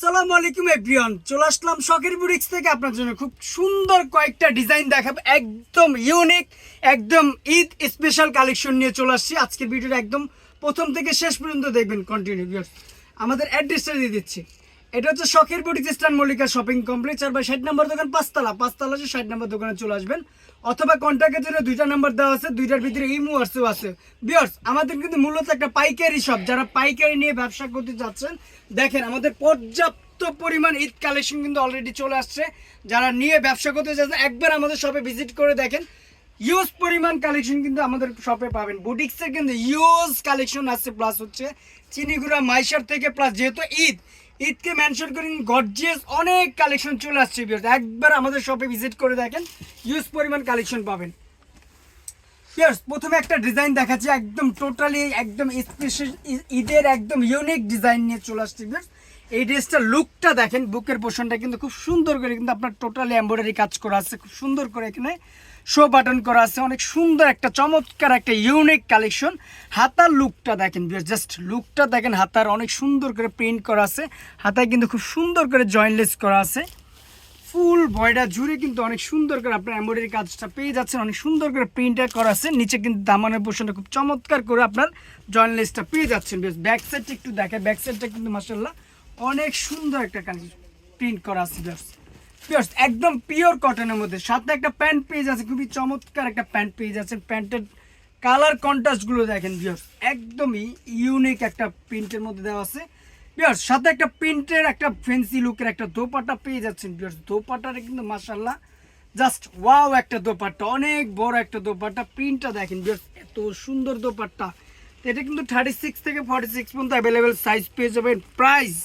আসসালামু আলাইকুম এভরিওয়ান চলে আসলাম শখের বুড়িক্স থেকে। আপনার জন্য খুব সুন্দর কয়েকটা ডিজাইন দেখাবো। একদম ইউনিক একদম ঈদ স্পেশাল কালেকশন নিয়ে চলে আসছি। আজকের ভিডিওটা একদম প্রথম থেকে শেষ পর্যন্ত দেখবেন। কন্টিনিউ আমাদের অ্যাড্রেসটা দিয়ে দিচ্ছি। এটা হচ্ছে শখের বুটিক্স স্টান মল্লিকা শপিং কমপ্লেক্স আর বা ষাট নম্বর দোকান, পাঁচতলা। পাঁচতলা আছে ষাট নম্বর দোকানে চলে আসবেন। অথবা কন্ট্যাক্টের জন্য দুইটা নাম্বার দেওয়া আছে, দুইটার ভিতরে ইমো হোয়াটসঅ্যাপ আছে। বিয়ার্স আমাদের কিন্তু মূলত একটা পাইকারি শপ যারা পাইকারি নিয়ে ব্যবসা করতে যাচ্ছেন, দেখেন আমাদের পর্যাপ্ত পরিমাণ ঈদ কালেকশন কিন্তু অলরেডি চলে আসছে। যারা নিয়ে ব্যবসা করতে যাচ্ছেন, একবার আমাদের শপে ভিজিট করে দেখেন ইউজ পরিমাণ কালেকশন কিন্তু আমাদের শপে পাবেন। বুটিক্সের কিন্তু ইউজ কালেকশন আছে প্লাস হচ্ছে চিনিগুড়া, মাইশার থেকে প্লাস যেহেতু ঈদ ঈদকে মেনশন করেন গর্জিয়াস অনেক কালেকশন চলে আসছে। একবার আমাদের শপে ভিজিট করে দেখেন ইউজ পরিমাণ কালেকশন পাবেন Yes, প্রথমে একটা ডিজাইন দেখাচ্ছি একদম টোটালি একদম স্পেশাল ঈদের একদম ইউনিক ডিজাইন নিয়ে চলে আসছে viewers। এই ড্রেসটার লুকটা দেখেন বুকের পোর্শনটা কিন্তু খুব সুন্দর করে কিন্তু আপনার টোটালি এমব্রয়ডারি কাজ করা আছে খুব সুন্দর করে এখানে শো বাটন করা আছে। অনেক সুন্দর একটা, চমৎকার একটা ইউনিক কালেকশন হাতার লুকটা দেখেন জাস্ট লুকটা দেখেন হাতার। অনেক সুন্দর করে প্রিন্ট করা আছে। হাতায় কিন্তু খুব সুন্দর করে জয়েন্টলেস করা আছে। ফুল বয়টা জুড়ে কিন্তু অনেক সুন্দর করে আপনার এমব্রয়ডারি কাজটা পেয়ে যাচ্ছেন। অনেক সুন্দর করে প্রিন্টার করা আছে। নিচে কিন্তু দামানের পোর্শনটা খুব চমৎকার করে আপনার জয়েন্ট লেসটা পেয়ে যাচ্ছেন বেশ ব্যাক সাইডটা একটু দেখে ব্যাক সাইডটা কিন্তু মাসাল্লাহ অনেক সুন্দর একটা প্রিন্ট করা আছে একদম পিওর কটনের মধ্যে। সাথে একটা প্যান্ট পেয়ে যাচ্ছে খুবই চমৎকার একটা প্যান্ট পেয়ে যাচ্ছেন প্যান্টের কালার কন্ট্রাস্টগুলো দেখেন ভিউয়ার্স একদমই ইউনিক একটা প্রিন্টের মধ্যে দেওয়া আছে। ভিউয়ার্স সাথে একটা প্রিন্টের একটা ফেন্সি লুকের একটা দোপাটা পেয়ে যাচ্ছেন ভিউয়ার্স দোপাটারে কিন্তু মাশাল্লাহ জাস্ট ওয়াও একটা দোপাট্টা, অনেক বড় একটা দোপাট্টা। প্রিন্টটা দেখেন ভিউয়ার্স এত সুন্দর দোপাট্টা। এটা কিন্তু থার্টি সিক্স থেকে ফর্টি সিক্স পর্যন্ত অ্যাভেলেবেল সাইজ পেয়ে যাবেন। প্রাইস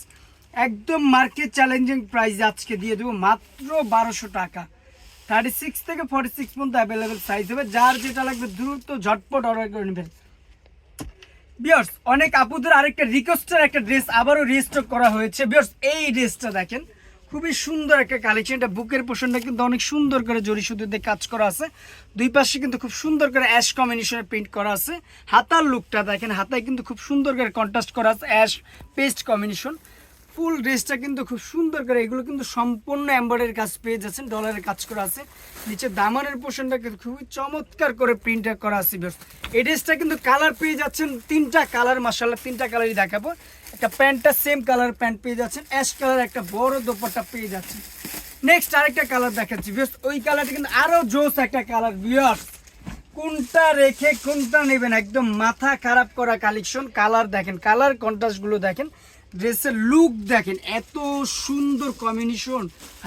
একদম মার্কেট চ্যালেঞ্জিং প্রাইস আজকে দিয়ে দেবো মাত্র বারোশো টাকা। থার্টি সিক্স থেকে ফর্টি সিক্স পর্যন্ত অ্যাভেলেবেল সাইজ হবে। যার যেটা লাগবে দ্রুত ঝটপট অর্ডার করে নেবেন। বিয়ার্স অনেক আপুদের আরেকটা রিকোয়েস্টের একটা ড্রেস আবারও রিস্টক করা হয়েছে। বিয়ার্স এই ড্রেসটা দেখেন, খুবই সুন্দর একটা কালেকশন এটা বুকের পোষণটা কিন্তু অনেক সুন্দর করে জরি সুতিতে কাজ করা আছে। দুই পাশে কিন্তু খুব সুন্দর করে অ্যাশ কম্বিনেশনে প্রিন্ট করা আছে। হাতার লুকটা দেখেন, হাতায় কিন্তু খুব সুন্দর করে কন্ট্রাস্ট করা আছে অ্যাশ পেস্ট কম্বিনেশন ফুল ড্রেসটা কিন্তু খুব সুন্দর করে, এগুলো কিন্তু সম্পূর্ণ এমব্রয়ডারির কাজ পেয়ে যাচ্ছেন ডলারের কাজ করা আছে। নিচে দামানের পোর্শনটা কিন্তু খুবই চমৎকার করে প্রিন্ট করা আছে বেশ এই ড্রেসটা কিন্তু কালার পেয়ে যাচ্ছেন, তিনটা কালার মাসাল্লাহ তিনটা কালারই দেখাবো। একটা প্যান্টটা সেম কালার প্যান্ট পেয়ে যাচ্ছেন অ্যাশ কালার একটা বড় দোপাট্টা পেয়ে যাচ্ছেন। নেক্সট আরেকটা কালার দেখাচ্ছি বেশ ওই কালারটা কিন্তু আরও জোস একটা কালার বিয়ার্স কোনটা রেখে কোনটা নেবেন? একদম মাথা খারাপ করা কালেকশন কালার দেখেন কালার কন্ট্রাস্টগুলো দেখেন। ড্রেসের লুক দেখেন, এত সুন্দর কম্বিনেশন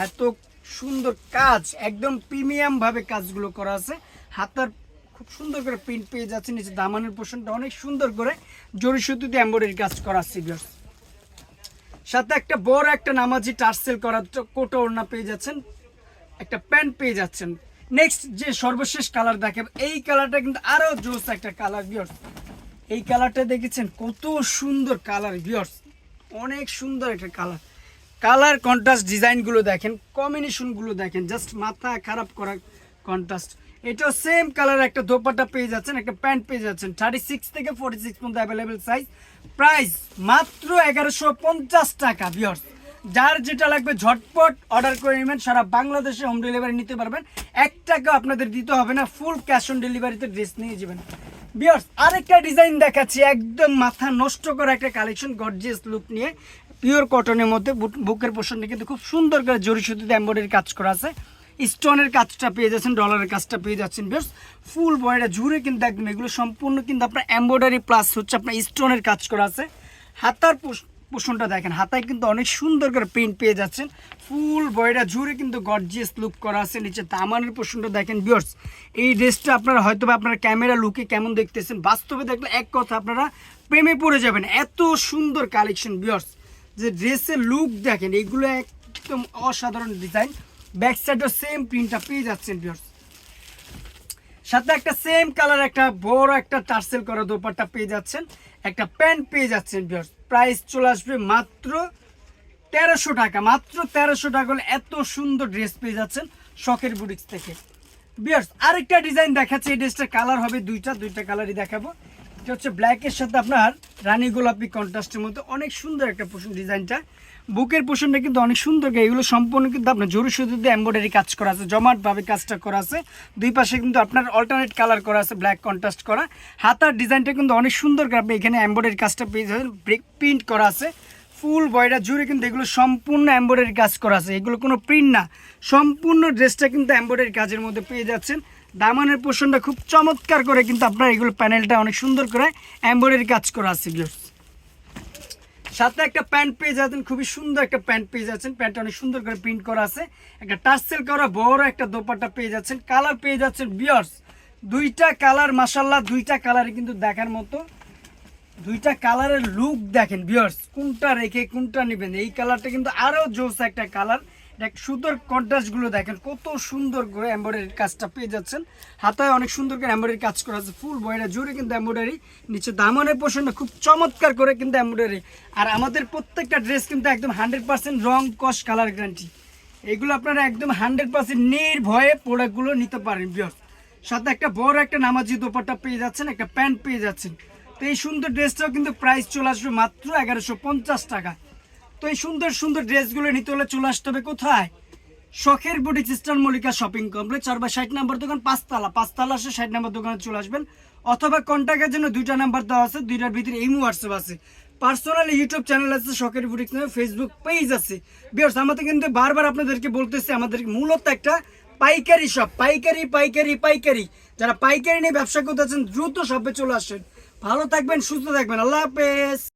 এত সুন্দর কাজ, একদম প্রিমিয়াম ভাবে কাজগুলো করা আছে। হাতার খুব সুন্দর করে প্রিন্ট পেয়ে যাচ্ছে, নিচে দামানের পোর্শনটা অনেক সুন্দর করে জরি সুতিতে কাজ করা আছে। সাথে একটা বড় একটা নামাজি টার্সেল করা কোটো ওড়না পেয়ে যাচ্ছেন, একটা প্যান্ট পেয়ে যাচ্ছেন। নেক্সট যে সর্বশেষ কালার দেখাবো এই কালারটা কিন্তু আরও জোস একটা কালার বিয়ার্স এই কালারটা দেখেছেন, কত সুন্দর কালার বিয়ার্স অনেক সুন্দর একটা কালার কালার কন্ট্রাস্ট ডিজাইনগুলো দেখেন কম্বিনেশনগুলো দেখেন জাস্ট মাথা খারাপ করা কন্ট্রাস্ট এটাও সেম কালার একটা দোপাট্টা পেয়ে যাচ্ছেন, একটা প্যান্ট পেয়ে যাচ্ছেন। থার্টি সিক্স থেকে ফোর্টি সিক্স পর্যন্ত অ্যাভেলেবেল সাইজ প্রাইস মাত্র এগারোশো পঞ্চাশ টাকা বিয়ার্স যার যেটা লাগবে ঝটপট অর্ডার করে নেবেন, সারা বাংলাদেশে হোম ডেলিভারি নিতে পারবেন। এক টাকা আপনাদের দিতে হবে না ফুল ক্যাশ অন ডেলিভারিতে ড্রেস নিয়ে যাবেন। বিয়ার্স আরেকটা ডিজাইন দেখাচ্ছি, একদম মাথা নষ্ট করা একটা কালেকশন গর্জিয়াস লুক নিয়ে পিওর কটনের মধ্যে বুক- বুকের পোর্শনটা কিন্তু খুব সুন্দর করে জরি সুতিতে এম্বয়ডারি কাজ করা আছে। স্টোনের কাজটা পেয়ে যাচ্ছেন ডলারের কাজটা পেয়ে যাচ্ছেন বেশ ফুল বয়টা জুড়ে কিন্তু একদম এগুলো সম্পূর্ণ কিন্তু আপনার এম্বয়ডারি প্লাস হচ্ছে আপনার স্টোনের কাজ করা আছে। হাতার পোষণটা দেখেন, হাতায় কিন্তু অনেক সুন্দর করে প্রিন্ট পেয়ে যাচ্ছেন। ফুল বয়টা জুড়ে কিন্তু গর্জিয়াস লুক করা আছে। নিচে দামানের পোষণটা দেখেন বিয়ার্স এই ড্রেসটা আপনারা হয়তো আপনারা ক্যামেরা লুকে কেমন দেখতেছেন? বাস্তবে দেখলে এক কথা, আপনারা প্রেমে পড়ে যাবেন। এত সুন্দর কালেকশন বিয়ার্স যে ড্রেসের লুক দেখেন এইগুলো একদম অসাধারণ ডিজাইন ব্যাক সাইডও সেম প্রিন্টটা পেয়ে যাচ্ছেন বিয়ার্স সাথে একটা সেম কালার একটা বড় একটা টার্সেল করা দোপাট্টা পেয়ে যাচ্ছেন। একটা প্যান্ট পেয়ে যাচ্ছেন বিয়ার্স প্রাইস চলে আসবে মাত্র তেরোশো টাকা। মাত্র তেরোশো টাকা এত সুন্দর ড্রেস পেয়ে যাচ্ছেন শখের বুটিক্স থেকে। বিয়ার্স আরেকটা ডিজাইন দেখাচ্ছে। এই ড্রেসটার কালার হবে দুইটা দুইটা কালারই দেখাবো। এটা হচ্ছে ব্ল্যাকের সাথে আপনার রানী গোলাপি কন্ট্রাস্টের মধ্যে অনেক সুন্দর একটা পোষণ ডিজাইনটা বুকের পোষণটা কিন্তু অনেক সুন্দর এগুলো সম্পূর্ণ কিন্তু আপনার জরুরি সুতিতে এমব্রয়ডারি কাজ করা আছে, জমাটভাবে কাজটা করা আছে। দুই পাশে কিন্তু আপনার অল্টারনেট কালার করা আছে ব্ল্যাক কন্ট্রাস্ট করা। হাতার ডিজাইনটা কিন্তু অনেক সুন্দর করে আপনি এখানে এমব্রয়ডারি কাজটা পেয়ে যাবেন প্রিন্ট করা আছে। ফুল বয়টা জুড়ে কিন্তু এগুলো সম্পূর্ণ এমব্রয়ডারি কাজ করা আছে, এগুলো কোনো প্রিন্ট না। সম্পূর্ণ ড্রেসটা কিন্তু এমব্রয়ডারি কাজের মধ্যে পেয়ে যাচ্ছেন। দামানের পোষণটা খুব চমৎকার করে কিন্তু আপনার এগুলো প্যানেলটা অনেক সুন্দর করে এমব্রয়ডারি কাজ করা আছে ভিউয়ার্স সাথে একটা প্যান্ট পেয়ে যাচ্ছেন খুবই সুন্দর একটা প্যান্ট পেয়ে যাচ্ছেন প্যান্টটা অনেক সুন্দর করে প্রিন্ট করা আছে। একটা টার্সেল করা বড় একটা দোপাট্টা পেয়ে যাচ্ছেন কালার পেয়ে যাচ্ছেন বিয়ার্স দুইটা কালার মাসাল্লাহ দুইটা কালারে কিন্তু দেখার মতো। দুইটা কালারের লুক দেখেন বিয়ার্স কোনটা রেখে কোনটা নেবেন? এই কালারটা কিন্তু আরও জোস একটা কালার। সুন্দর কন্ট্রাস্টগুলো দেখেন, কত সুন্দর করে এমব্রয়ডারির কাজটা পেয়ে যাচ্ছেন। হাতায় অনেক সুন্দর করে এমব্রয়ডারি কাজ করা আছে ফুল বয়টা জুড়ে কিন্তু এমব্রয়ডারি নিচে দামনের পোষণটা খুব চমৎকার করে কিন্তু এমব্রয়ডারি আর আমাদের প্রত্যেকটা ড্রেস কিন্তু একদম হান্ড্রেড পার্সেন্ট রং, কস কালার গ্যারান্টি এগুলো আপনারা একদম হান্ড্রেড পার্সেন্ট নির্ভয়ে প্রোডাক্টগুলো নিতে পারেন বিয়ার্স সাথে একটা বড় একটা নামাজি দোপাট্টা পেয়ে যাচ্ছেন, একটা প্যান্ট পেয়ে যাচ্ছেন। তো এই সুন্দর ড্রেসটাও কিন্তু প্রাইস চলে আসবে মাত্র এগারোশো টাকা। এই সুন্দর সুন্দর ড্রেসগুলো নিতে হলে চলে আসতে হবে কোথায়? শখের boutique sister Mallika shopping complex চার বা ষাট নাম্বার দোকান, পাঁচতলা। পাঁচতলা আসে ষাট নাম্বার দোকানে চলে আসবেন। অথবা কন্ট্যাক্টের জন্য দুইটা নাম্বার দেওয়া আছে, দুইটার ভিতরে এই হোয়াটসঅ্যাপ আছে। পার্সোনাল ইউটিউব চ্যানেল আছে, শখের বুটিক নামে ফেসবুক পেজ আছে। বিয়ার্স আমাদের কিন্তু বারবার আপনাদেরকে বলতেছি, আমাদের মূলত একটা পাইকারি শপ পাইকারি পাইকারি পাইকারি। যারা পাইকারি নিয়ে ব্যবসা করতে আছেন দ্রুত শপে চলে আসেন। ভালো থাকবেন, সুস্থ থাকবেন। আল্লাহ হাফেজ।